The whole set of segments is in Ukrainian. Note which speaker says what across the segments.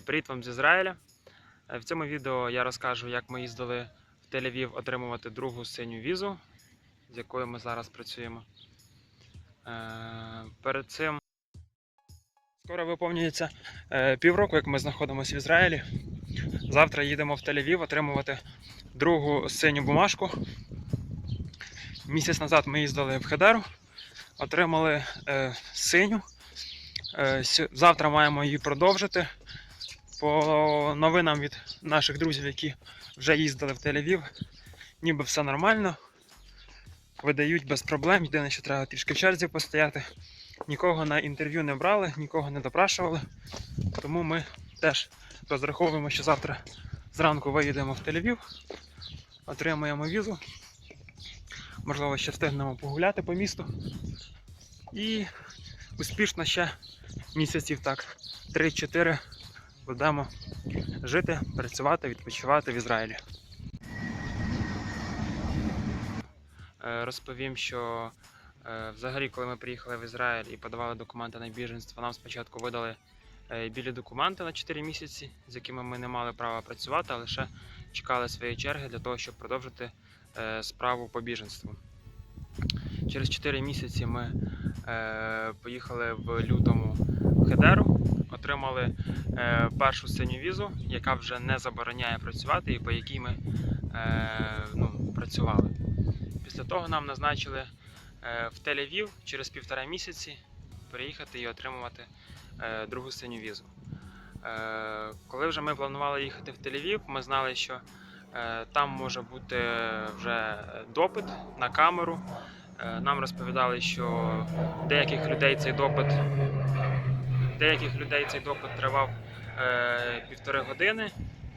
Speaker 1: Привіт вам з Ізраїля. Е, В цьому відео я розкажу, як ми їздили в Тель-Авів отримувати другу синю візу, з якою ми зараз працюємо. Е, Перед цим скоро виповнюється е, півроку, як ми знаходимося в Ізраїлі. Завтра їдемо в Тель-Авів отримувати другу синю бумажку. Місяць назад ми їздили в Хедеру, отримали синю. Завтра маємо її продовжити по новинам від наших друзів, які вже їздили в Тель-Авів, ніби все нормально. Видають без проблем. Єдине, що треба трішки в черзі постояти. Нікого на інтерв'ю не брали, нікого не допрашували. Тому ми теж розраховуємо, що завтра зранку виїдемо в Тель-Авів, отримаємо візу. Можливо, ще встигнемо погуляти по місту. І успішно ще місяців так 3-4 будемо жити, працювати, відпочивати в Ізраїлі. Е, Розповім, що е, взагалі, коли ми приїхали в Ізраїль і подавали документи на біженство, нам спочатку видали е, білі документи на 4 місяці, з якими ми не мали права працювати, а лише чекали своєї черги для того, щоб продовжити справу по біженству. Через 4 місяці ми поїхали в лютому в Хедеру, отримали е, першу синю візу, яка вже не забороняє працювати і по якій ми е, ну, працювали. Після того нам назначили е, в Тель-Авів через півтора місяці переїхати і отримувати другу синю візу. Коли вже ми планували їхати в Тель-Авів, ми знали, що там може бути вже допит на камеру. Нам розповідали, що деяких людей цей допит деяких людей цей допит тривав е, півтори години.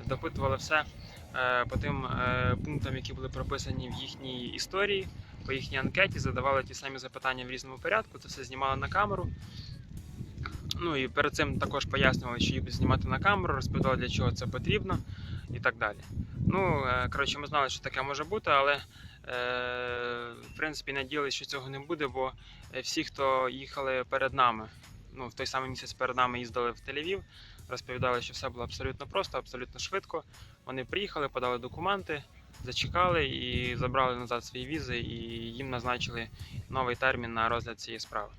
Speaker 1: Допитували все е, по тим е, пунктам, які були прописані в їхній історії, по їхній анкеті, задавали ті самі запитання в різному порядку, це все знімали на камеру. Ну і перед цим також пояснювали, що їх знімати на камеру, розповідали, для чого це потрібно і так далі. Ну, коротше, ми знали, що таке може бути, але в принципі надіялися, що цього не буде, бо всі, хто їхали перед нами, ну, в той самий місяць перед нами їздили в Тель-Авів, розповідали, що все було абсолютно просто, абсолютно швидко. Вони приїхали, подали документи, зачекали і забрали назад свої візи, і їм назначили новий термін на розгляд цієї справи.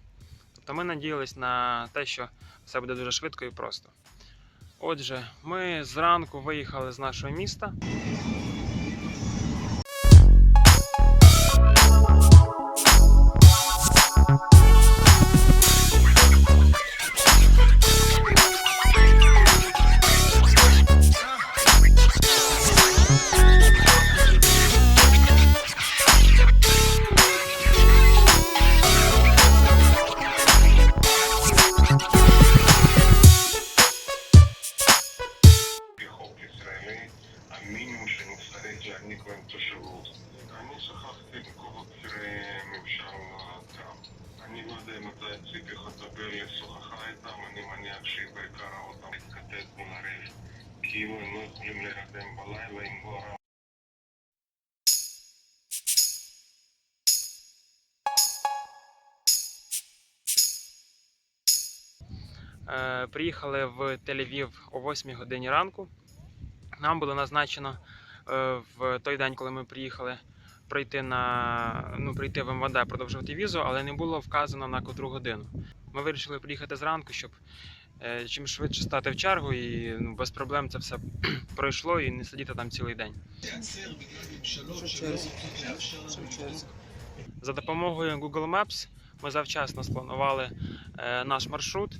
Speaker 1: Тобто ми надіялись на те, що все буде дуже швидко і просто. Отже, ми зранку виїхали з нашого міста.
Speaker 2: מקורות בכירי ממשל טראמפ. אני לא יודע מתי ציפי חוטובלי שוחחה איתם, אני מניח שהיא בעיקר אותם להתכתב מול הרגל. כאילו הם לא יכולים להירדם בלילה עם גורם.
Speaker 1: Е, приїхали в Тель-Авів о 8 годині ранку. Нам було назначено е, в той день, коли ми приїхали, прийти на ну, прийти в МВД, продовжувати візу, але не було вказано на котру годину. Ми вирішили приїхати зранку, щоб е, чим швидше стати в чергу, і ну, без проблем це все пройшло і не сидіти там цілий день. За допомогою Google Maps ми завчасно спланували е, наш маршрут.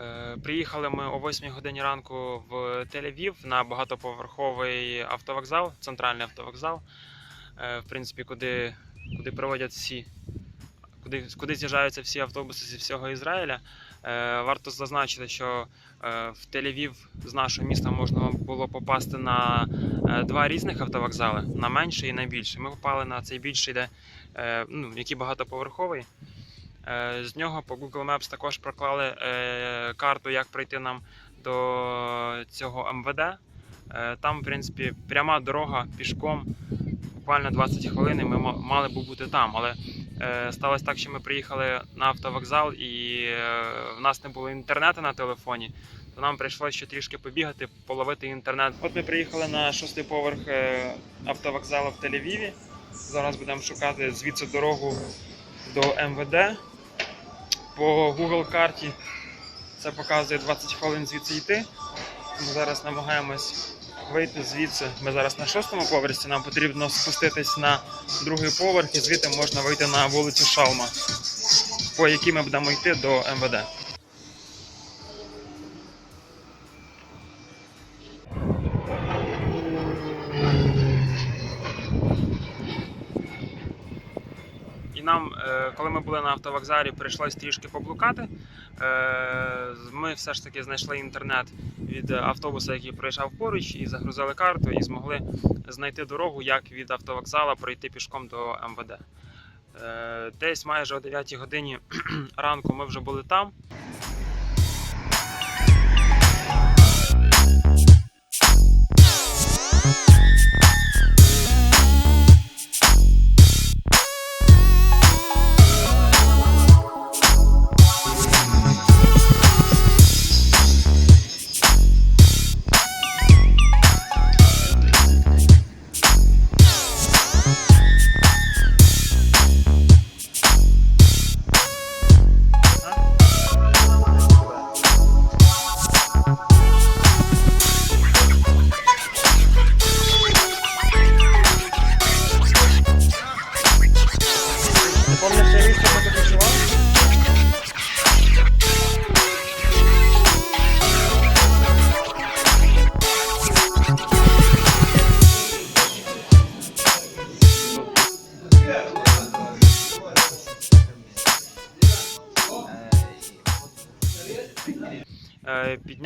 Speaker 1: Е, Приїхали ми о 8 годині ранку в Тель-Авів на багатоповерховий автовокзал, центральний автовокзал, в принципі, куди, куди проводять всі, куди, куди з'їжджаються всі автобуси зі всього Ізраїля. Е, Варто зазначити, що е, в Тель-Авів з нашого міста можна було попасти на е, два різних автовокзали, на менший і на більший. Ми попали на цей більший, де, е, ну, який багатоповерховий. Е, З нього по Google Maps також проклали е, карту, як пройти нам до цього МВД. Е, Там, в принципі, пряма дорога пішком, буквально 20 хвилин, і ми мали б бути там. Але е, сталося так, що ми приїхали на автовокзал і е, в нас не було інтернету на телефоні. то нам прийшлося ще трішки побігати, половити інтернет. От ми приїхали на шостий поверх е, автовокзалу в Тель-Авіві. Зараз будемо шукати звідси дорогу до МВД. По Google карті це показує 20 хвилин звідси йти. Ми зараз намагаємось вийти звідси. Ми зараз на шостому поверсі. Нам потрібно спуститись на другий поверх і звідти можна вийти на вулицю Шалма, по якій ми будемо йти до МВД. Були на автовокзалі, прийшлось трішки поблукати. Е, Ми все ж таки знайшли інтернет від автобуса, який проїжджав поруч, і загрузили карту, і змогли знайти дорогу, як від автовокзала пройти пішком до МВД. Е, Десь майже о 9 годині ранку ми вже були там.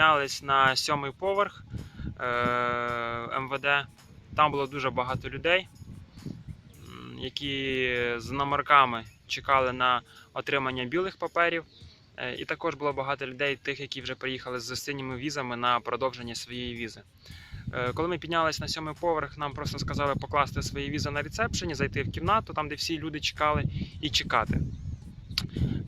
Speaker 1: Піднялись на сьомий поверх е, МВД. Там було дуже багато людей, які з номерками чекали на отримання білих паперів. Е, І також було багато людей, тих, які вже приїхали з синіми візами на продовження своєї візи. Е, Коли ми піднялись на сьомий поверх, нам просто сказали покласти свої візи на рецепшені, зайти в кімнату, там де всі люди чекали, і чекати.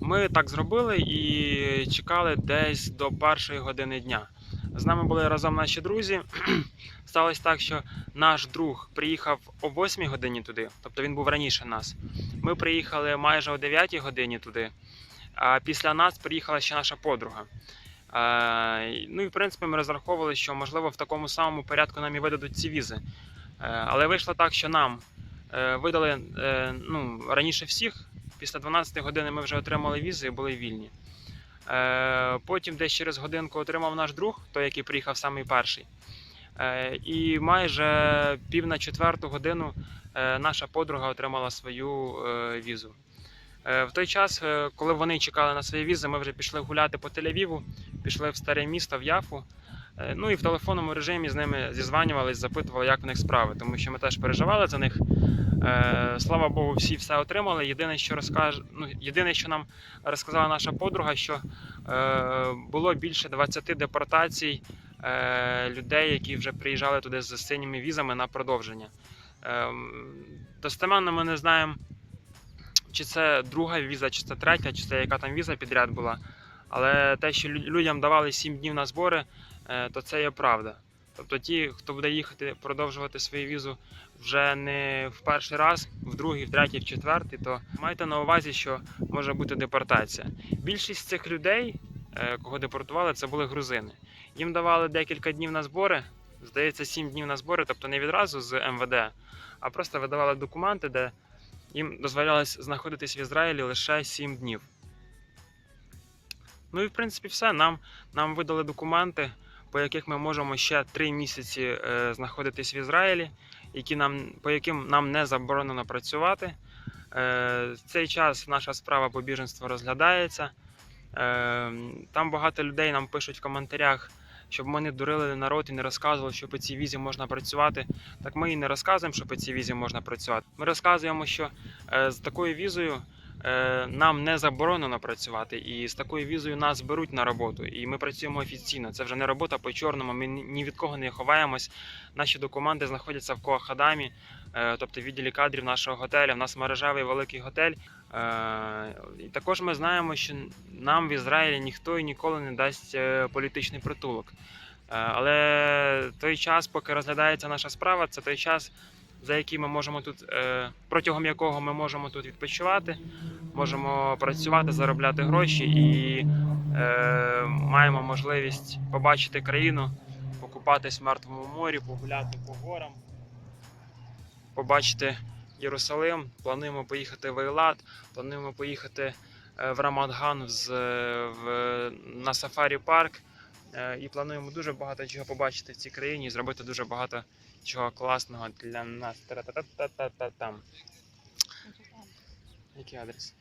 Speaker 1: Ми так зробили і чекали десь до першої години дня. З нами були разом наші друзі. Сталося так, що наш друг приїхав о 8 годині туди, тобто він був раніше нас. Ми приїхали майже о 9 годині туди, а після нас приїхала ще наша подруга. Ну і в принципі ми розраховували, що можливо в такому самому порядку нам і видадуть ці візи. Е, Але вийшло так, що нам е, видали е, ну, раніше всіх. Після 12 години ми вже отримали візи і були вільні. Е, Потім десь через годинку отримав наш друг, той, який приїхав самий перший. Е, І майже пів на четверту годину е, наша подруга отримала свою візу. В той час, коли вони чекали на свої візи, ми вже пішли гуляти по Тель-Авіву, пішли в старе місто, в Яфу. Ну і в телефонному режимі з ними зізванювались, запитували, як в них справи, тому що ми теж переживали за них. Е, Слава Богу, всі все отримали. Єдине, що розкаже, ну, єдине, що нам розказала наша подруга, що е, було більше 20 депортацій е, людей, які вже приїжджали туди з синіми візами на продовження. Е, достеменно ми не знаємо, чи це друга віза, чи це третя, чи це яка там віза підряд була. Але те, що людям давали 7 днів на збори, е, то це є правда. Тобто ті, хто буде їхати продовжувати свою візу вже не в перший раз, в другий, в третій, в четвертий, то майте на увазі, що може бути депортація. Більшість цих людей, е, кого депортували, це були грузини. Їм давали декілька днів на збори, здається, 7 днів на збори, тобто не відразу з МВД, а просто видавали документи, де їм дозволялось знаходитись в Ізраїлі лише 7 днів. Ну і в принципі все. Нам, нам видали документи, по яких ми можемо ще 3 місяці е, знаходитись в Ізраїлі, які нам, по яким нам не заборонено працювати. Е, в цей час наша справа по біженству розглядається. Е, там багато людей нам пишуть в коментарях, щоб ми не дурили народ і не розказували, що по цій візі можна працювати. Так ми і не розказуємо, що по цій візі можна працювати. Ми розказуємо, що з такою візою нам не заборонено працювати, і з такою візою нас беруть на роботу. І ми працюємо офіційно. Це вже не робота по чорному. Ми ні від кого не ховаємось. Наші документи знаходяться в Коахадамі, е, тобто в відділі кадрів нашого готелю. У нас мережевий великий готель. Е, І також ми знаємо, що нам в Ізраїлі ніхто і ніколи не дасть е, політичний притулок. Е, Але той час, поки розглядається наша справа, це той час, за який ми можемо тут, е, протягом якого ми можемо тут відпочивати, можемо працювати, заробляти гроші і е, маємо можливість побачити країну, покупатись в мертвому морі, погуляти по горам, побачити Єрусалим. Плануємо поїхати в Ейлат, плануємо поїхати е, в Рамадган з, в, на сафарі парк. Е, І плануємо дуже багато чого побачити в цій країні і зробити дуже багато чого класного для нас. Та-та-та-та-та-там. Який адрес?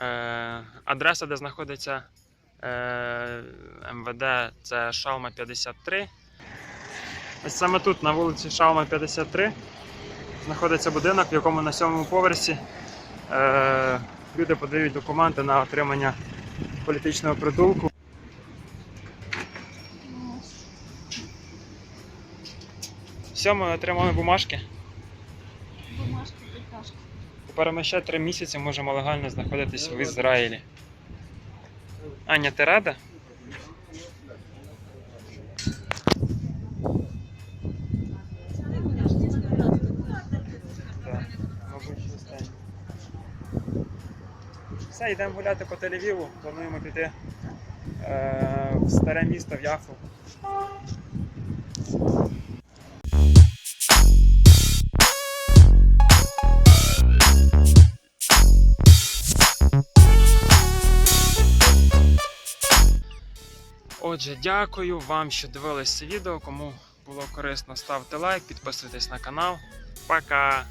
Speaker 1: Е, адреса, де знаходиться е, МВД, це Шалма 53. Ось саме тут, на вулиці Шалма 53, знаходиться будинок, в якому на сьомому поверсі люди подають документи на отримання політичного притулку. Все, ми отримали бумажки.
Speaker 3: Бумажки, бумажки.
Speaker 1: Тепер ми ще три місяці можемо легально знаходитись в Ізраїлі. Аня, ти рада? Все, йдемо гуляти по Тель-Авіву. Плануємо піти е, в старе місто в Яфу. Отже, дякую вам, що дивились це відео. Кому було корисно, ставте лайк, підписуйтесь на канал. Пока!